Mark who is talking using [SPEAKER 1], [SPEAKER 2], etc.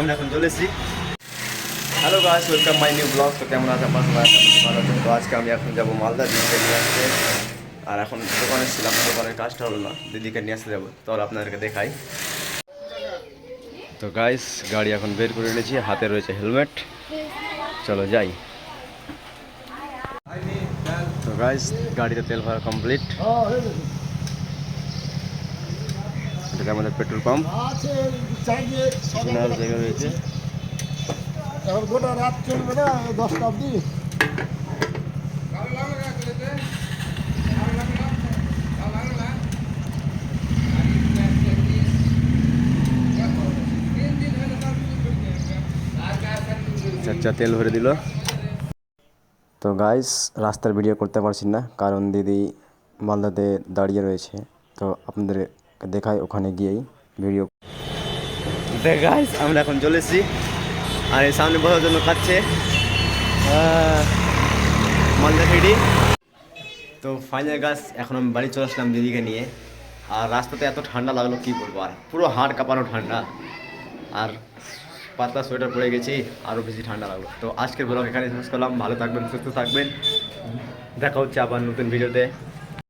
[SPEAKER 1] আমরা এখন চলে এসেছি। হ্যালো গাছ ওয়েলকাম মাই নিউ ব্লগ তো কেমন আছে? আপনার সবাই ভালো আছেন তো আজকে আমি এখন যাব মালদা দিদিকে নিয়ে আসতে। আর এখন দোকানে ছিলাম, দোকানের কাজটা হলো না, দিদিকে নিয়ে আসতে যাব। তাহলে আপনাদেরকে দেখাই। তো গাইস গাড়ি এখন বের করে এনেছি, হাতে রয়েছে হেলমেট। চলো যাই। তো গাইস গাড়িতে তেল ভরা কমপ্লিট এটা আমাদের পেট্রোল পাম্প।
[SPEAKER 2] আছে
[SPEAKER 1] জায়গা রয়েছে।
[SPEAKER 2] এখন গোটা রাত চলবে না দশটা অবধি।
[SPEAKER 1] চারটা তেল ভরে দিল। তো গাইস রাস্তার ভিডিও করতে পারছি না কারণ দিদি মালদাতে দাঁড়িয়ে রয়েছে। তো আপনাদের দেখাই ওখানে গিয়েই ভিডিও গাইস আমরা এখন চলে এসেছি। আর এই সামনে বসার জন্য খাচ্ছে মালদা ফিডি তো ফাইনাল গাছ এখন আমি বাড়ি চলে আসলাম দিদিকে নিয়ে। আর রাস্তাতে এত ঠান্ডা লাগল, কী বলব? আর পুরো হাড় কাঁপানো ঠান্ডা। আর পাতলা সোয়েটার পরে গেছি আরও বেশি ঠান্ডা লাগল। তো আজকের ব্লগ এখানে শেষ করলাম। ভালো থাকবেন, সুস্থ থাকবেন। দেখা হচ্ছে আবার নতুন ভিডিওতে